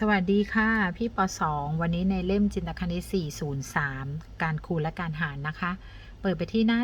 สวัสดีค่ะ พี่ปสองวันนี้ในเล่มจินตคณิต403 การคูณและการหารนะคะ เปิดไปที่หน้า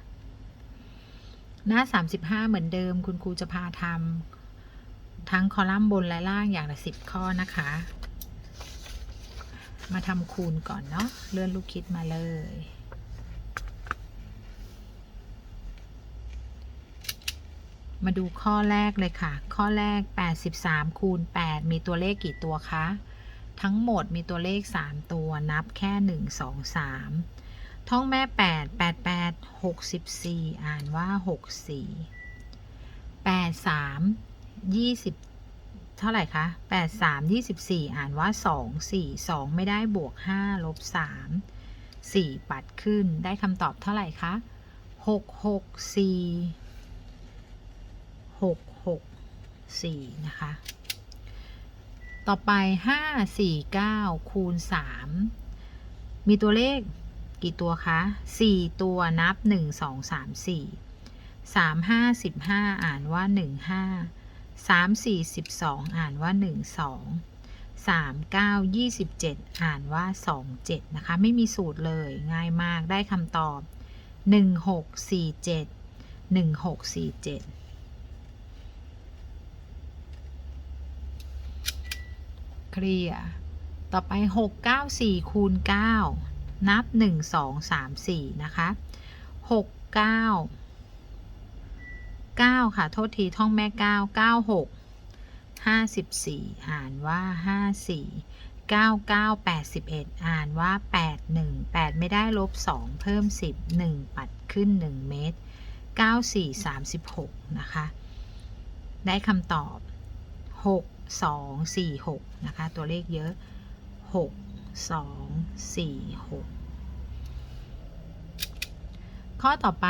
35 หน้า 35 เหมือนเดิม คุณครูจะพาทำทั้งคอลัมน์บนและล่างอย่างละ 10 ข้อนะคะ มาทำคูณก่อนเนาะเลื่อนลูกคิดมาเลย มาดูข้อแรกเลยค่ะ ข้อแรก 83 คูณ 8 มีตัวเลขกี่ตัวคะ ทั้งหมดมีตัวเลข 3 ตัว นับแค่ 1 2 3 ท่องแม่ 8 8 8 64 อ่านว่า 64 8 3 20 เท่าไหร่คะ 8 3 24 อ่านว่า 2 4 2 ไม่ได้บวก 5 ลบ 3 4 ปัดขึ้น ได้คำตอบเท่าไหร่คะ 6 6 4 6 6 4นะคะ ต่อไป5 4 9คูณ3มีตัวเลขกี่ตัวคะ4ตัวนับ1 2 3 4 3 5 15อ่านว่า1 5 3 4 12อ่านว่า1 2 3 9 27อ่านว่า2 7นะคะ ไม่มีสูตรเลยง่ายมากได้คำตอบ1 6 4 7 1 6 4 7เเคลียร์ต่อไป 6 9 4 คูณ 9 นับ 1 2 3 4 นะคะ 6 9 9 ค่ะ โทษทีท่องแม่ 9 9 6 54 อ่านว่า 54 99 81 อ่านว่า 81 8 ไม่ได้ลบ 2 เพิ่ม 10 1 ปัดขึ้น 1 เมตร 94 36 นะคะ ได้คำตอบ 6 2 4 6นะคะ ตัวเลขเยอะ6 2 4 6ข้อต่อไป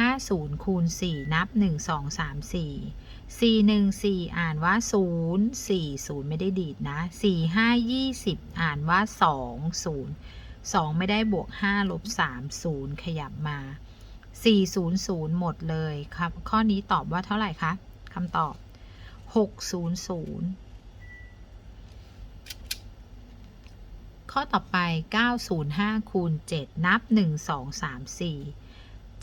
150 คูณ 4 นับ 1 2 3 4 4 1 4 อ่านว่า 0 4 0 ไม่ได้ดีดนะ 4 5 20 อ่านว่า 2 0 2 ไม่ได้บวก 5 ลบ 3 0 ขยับมา 4 0 0 หมดเลยครับ ข้อนี้ตอบว่าเท่าไหร่คะคำตอบ 600ข้อต่อไป 905 คูณ 7 นับ 1 2 3 4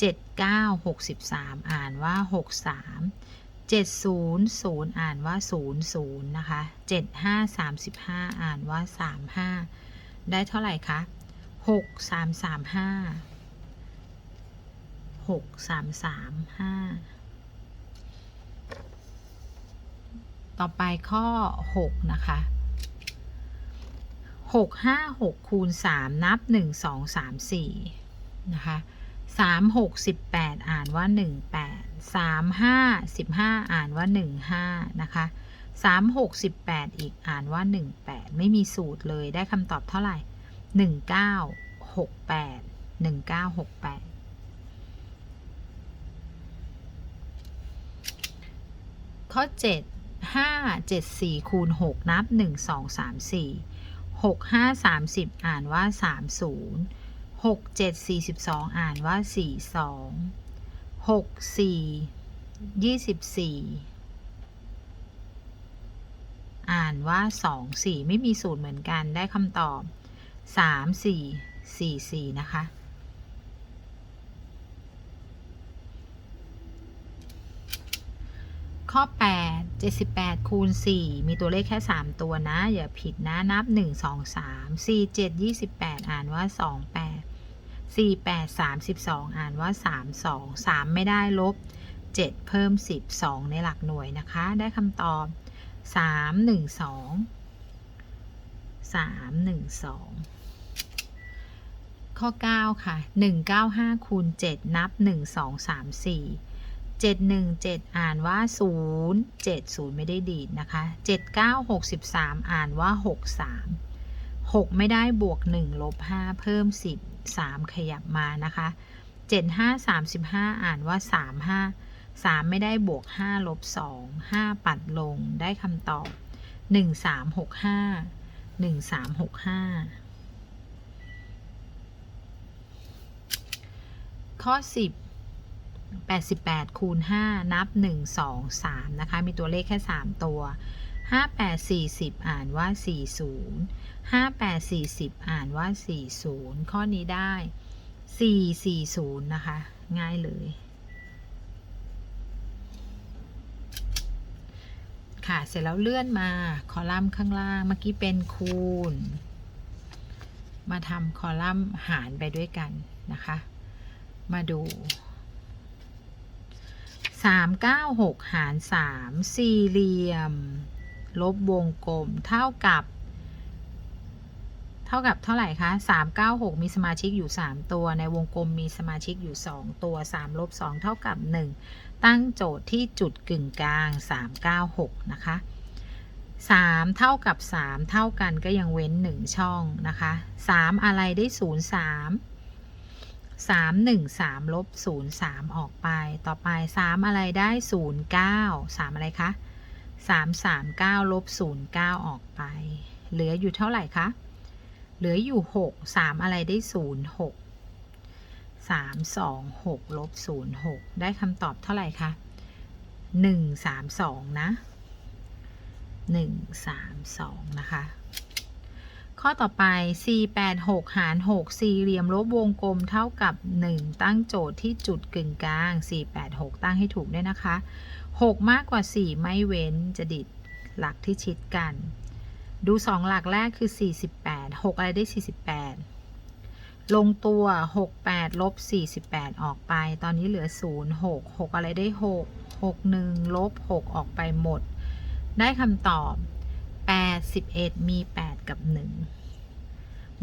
7 9 63 อ่านว่า 63 700 อ่านว่า 00 นะคะ 75 35 อ่านว่า 35 ได้เท่าไหร่คะ 6 3 3 5 6 3 3 5 ต่อไปข้อ 6 นะคะ 6 5 6 คูณ 3 นับ 1 2 3 4 นะคะ 3 6 18 อ่านว่า 18 3 5 15 อ่านว่า 15 นะคะ 3 6 18 อีกอ่านว่า 18 ไม่มีสูตรเลยได้คำตอบเท่าไหร่ 19 68 1968ข้อ 7 5 7 4คูณ6นับ 1 2 3 4 6 5 30 อ่านว่า 30 6 7 42 อ่านว่า 42 6 4 24 อ่านว่า 2 4 ไม่มีสูตรเหมือนกันได้คำตอบ 3 4 4 4 นะคะ ข้อ 8 78คูณ4มีตัวเลขแค่ 3 ตัวนะ อย่าผิดนะนับ 1 2 3 4 7 28 อ่านว่า 28 4 8 32 อ่านว่า 32 3 ไม่ได้ลบ 7 เพิ่ม 10 2 ในหลักหน่วยนะคะ ได้คำตอบ 3 1 2 3 1 2ข้อ 9 ค่ะ 195คูณ7นับ 1 2 3 4 717อ่านว่า 0 70 ไม่ได้ดีดนะคะ 7963 อ่านว่า 63 6 ไม่ได้บวก 1 ลบ 5 เพิ่ม 10 3 ขยับมานะคะ 7535 อ่านว่า 35 3 ไม่ได้บวก 5 ลบ 2 5 ปัดลงได้คำตอบ 1365 1365 ข้อ 10 88 คูณ 5 นับ 1 2 3 นะคะ มีตัวเลขแค่ 3 ตัวห้าแปดสี่สิบอ่านว่าสี่ศูนย์ห้าแปดสี่สิบอ่านว่าสี่ศูนย์ข้อนี้ได้สี่สี่ศูนย์นะคะ ง่ายเลย ค่ะ เสร็จแล้วเลื่อนมาคอลัมน์ข้างล่าง เมื่อกี้เป็นคูณ มาทำคอลัมน์หารไปด้วยกันนะคะ มาดู 3 9 6 หาร 3 สี่เหลี่ยม ลบวงกลม เท่ากับ เท่ากับเท่าไหร่คะ 3 9 6 มีสมาชิกอยู่ 3 ตัว ในวงกลมมีสมาชิกอยู่ 2 ตัว 3 ลบ 2 เท่ากับ 1 ตั้งโจทย์ที่จุดกึ่งกลาง 3 9 6 นะคะ 3 เท่ากับ 3 เท่ากันก็ยังเว้น 1 ช่องนะคะ 3 อะไรได้ 0 3 3 1 3ลบ0 3ออกไป ต่อไป3อะไรได้0 9 3อะไรคะ3 3 9ลบ0 9ออกไป เหลืออยู่เท่าไหร่คะ เหลืออยู่6 3อะไรได้0 6 3 2 6ลบ0 6ได้คำตอบเท่าไหร่คะ1 3 2นะ1 3 2นะคะ ข้อต่อไป 4 8 6 หาร 6 สี่เหลี่ยมลบวงกลมเท่ากับ 1 ตั้งโจทย์ที่จุดกึ่งกลาง 4 8 6 ตั้งให้ถูกด้วยนะคะ 6 มากกว่า 4 ไม่เว้นจะดิดหลักที่ชิดกัน ดู 2 หลักแรกคือ 48 6 อะไรได้ 48 ลงตัว 6 8 ลบ 48 ออกไป ตอนนี้เหลือ 0 6 6 อะไรได้ 6 6 1 ลบ 6 ออกไปหมด ได้คำตอบ81 มี 8 กับ 1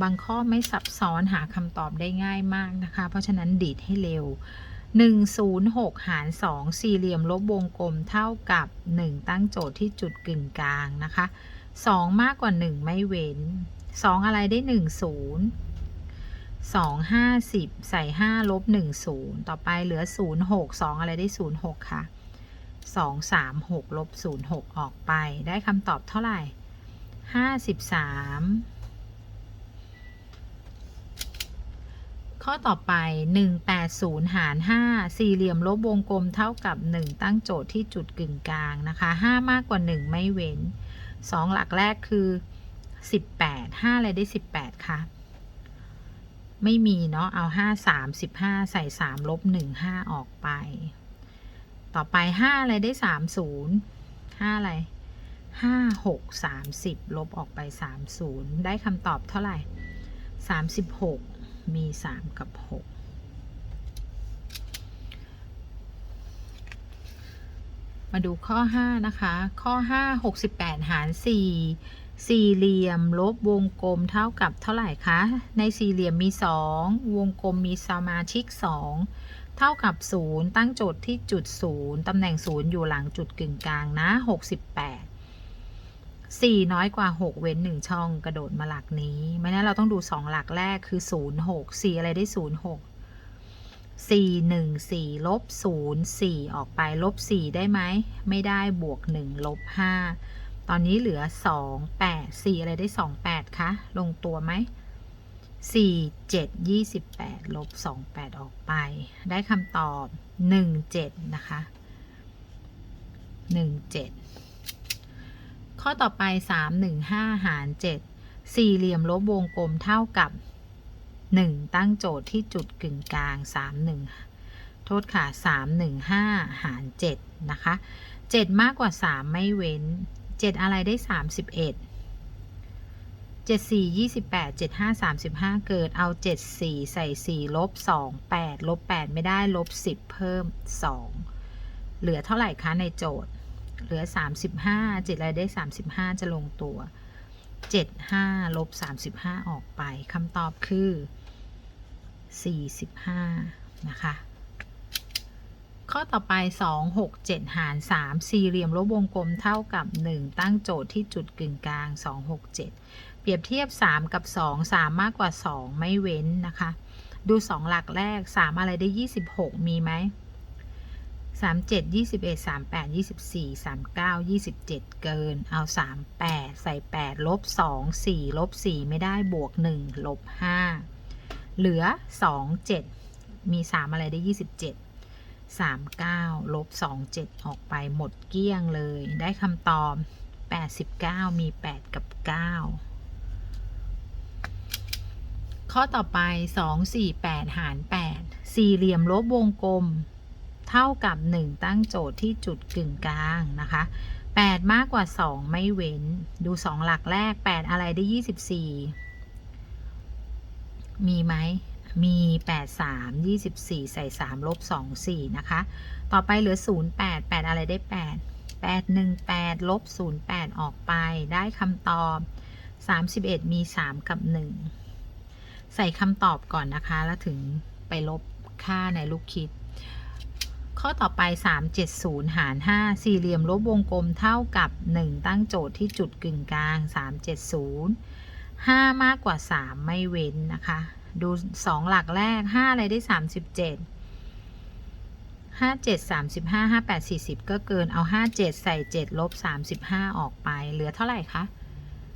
บางข้อไม่ซับซ้อนหาคำตอบได้ง่ายมากนะคะ เพราะฉะนั้นดีดให้เร็ว 106 หาร 2 สี่เหลี่ยมลบวงกลมเท่ากับ 1 ตั้งโจทย์ที่จุดกึ่งกลางนะคะ 2 มากกว่า 1 ไม่เว้น 2 อะไรได้ 1 0 2 50 ใส่ 5 ลบ 1 0 ต่อไปเหลือ 0 6 2 อะไรได้ 0 6 ค่ะ 2 3 6 ลบ 0 6 ออกไป ได้คำตอบเท่าไหร่ 53 ข้อต่อไป 180 หาร 5 สี่เหลี่ยมลบวงกลมเท่ากับ 1 ตั้งโจทย์ที่จุดกึ่งกลางนะคะ 5 มากกว่า 1 ไม่เว้น 2 หลักแรกคือ 18 5อะไรได้ 18 คะไม่มีเนาะ เอา 5 3 15 ใส่ 3 ลบ 1 5 ออกไป ต่อไป 5 อะไรได้ 30 5 อะไร 5 6 30 ลบออกไป 30 ได้คำตอบเท่าไหร่ 36 มี3กับ6มาดูข้อ5นะคะ ข้อ5 68หาร4สี่เหลี่ยมลบวงกลมเท่ากับเท่าไหร่คะ ในสี่เหลี่ยมมี2วงกลมมีสมาชิก2เท่ากับ0ตั้งโจทย์ที่จุด0ตำแหน่ง0อยู่หลังจุดกึ่งกลางนะ68 4 น้อยกว่า 6 เว้น 1 ช่องกระโดดมาหลักนี้ไม่นั้นเราต้องดู 2 หลักแรกคือ 0 6 4 อะไรได้ 0 6 4 1 4ลบ0 4 ออกไปลบ 4 ได้ไหม ไม่ได้บวก 1 ลบ 5 ตอนนี้เหลือ 2 8 4 อะไรได้ 2 8 คะ ลงตัวไหม 4 7 28 ลบ 2 8 ออกไป ได้คำตอบ 1 7 นะคะ 1 7 ข้อต่อไป 3 1 5 หาร 7 สี่เหลี่ยมลบวงกลมเท่ากับ 1 ตั้งโจทย์ที่จุดกึ่งกลาง 3 1 โทษค่ะ 3 1 5 หาร 7 นะคะ 7 มากกว่า 3 ไม่เว้น 7 อะไรได้ 31 7 4 28 7 5 35 เกิดเอา 7 4 ใส่ 4 ลบ 2 8 ลบ 8 ไม่ได้ ลบ 10 เพิ่ม 2 เหลือเท่าไหร่คะในโจทย์ เหลือ 35 7อะไรได้ 35 จะลงตัว 75ลบ35 ออกไปคำตอบคือ 45 นะคะ ข้อต่อไป 2 6 7 หาร 3 สี่เหลี่ยมลบวงกลมเท่ากับ 1 ตั้งโจทย์ที่จุดกึ่งกลาง 2 6 7 เปรียบเทียบ 3 กับ 2 3 มากกว่า 2 ไม่เว้นนะคะ ดู 2 หลักแรก 3 อะไรได้ 26 มีไหม 37 21 38 24 39 27เกิน เอา38ใส่8ลบ2 4ลบ4ไม่ได้บวก1ลบ5เหลือ2 7มี3อะไรได้27 39ลบ2 7ออกไปหมดเกลี้ยงเลย ได้คำตอบ8 19มี8กับ9ข้อต่อไป2 4 8หาร8สี่เหลี่ยมลบวงกลม เท่ากับ 1 ตั้งโจทย์ที่จุดกึ่งกลางนะคะ 8 มากกว่า 2 ไม่เว้น ดู 2 หลักแรก 8 อะไรได้ 24 มีไหมมี 8 3 24 ใส่ 3 ลบ 2 4 นะคะ ต่อไปเหลือ 0 8 8 อะไรได้ 8 8 1 8 ลบ 0 8 ออกไป ได้คำตอบ 31 มี 3 กับ 1 ใส่คำตอบก่อนนะคะ แล้วถึงไปลบค่าในลูกคิด ข้อต่อไป 370 หาร 5 สี่เหลี่ยมลบวงกลมเท่ากับ 1 ตั้งโจทย์ที่จุดกึ่งกลาง 370 5 มากกว่า 3 ไม่เว้นนะคะ ดู 2 หลักแรก 5 อะไรได้ 37 57 35 58 40 ก็เกินเอา 57 ใส่ 7 ลบ 35 ออกไป เหลือเท่าไหร่คะ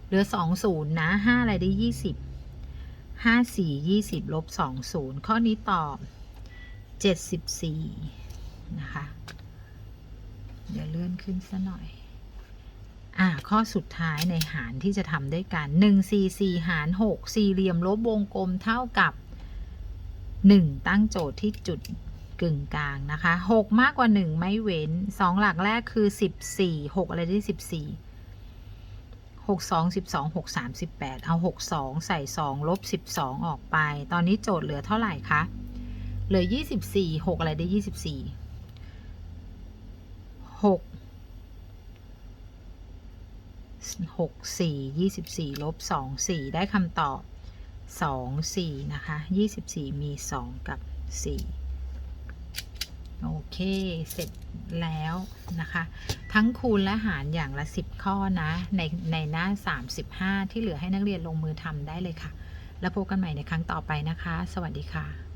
เหลือ 20 นะ 5 อะไรได้ 20 54 20 ลบ 20 ข้อนี้ตอบ 74 นะคะ เดี๋ยวเลื่อนขึ้นซะหน่อย อ่า ข้อสุดท้ายในหารที่จะทำด้วยกัน1 4 4 หาร 6 สี่เหลี่ยมลบวงกลมเท่ากับ 1 ตั้งโจทย์ที่จุดกึ่งกลางนะคะ 6 มากกว่า 1 ไม่เว้น 2 หลักแรกคือ 14 6 อะไรได้14 6 2 12 6 3 18 เอา 6 2 ใส่ 2 ลบ 12 ออกไป ตอนนี้โจทย์เหลือเท่าไหร่คะ เหลือ 24 6 อะไรได้ 24 6 6 4 24ลบ2 4ได้คำตอบ2 4นะคะ24มี2กับ4โอเค เสร็จแล้วนะคะ ทั้งคูณและหารอย่างละ 10 ข้อนะ ในในหน้า 35 ที่เหลือให้นักเรียนลงมือทำได้เลยค่ะ แล้วพบกันใหม่ในครั้งต่อไปนะคะ สวัสดีค่ะ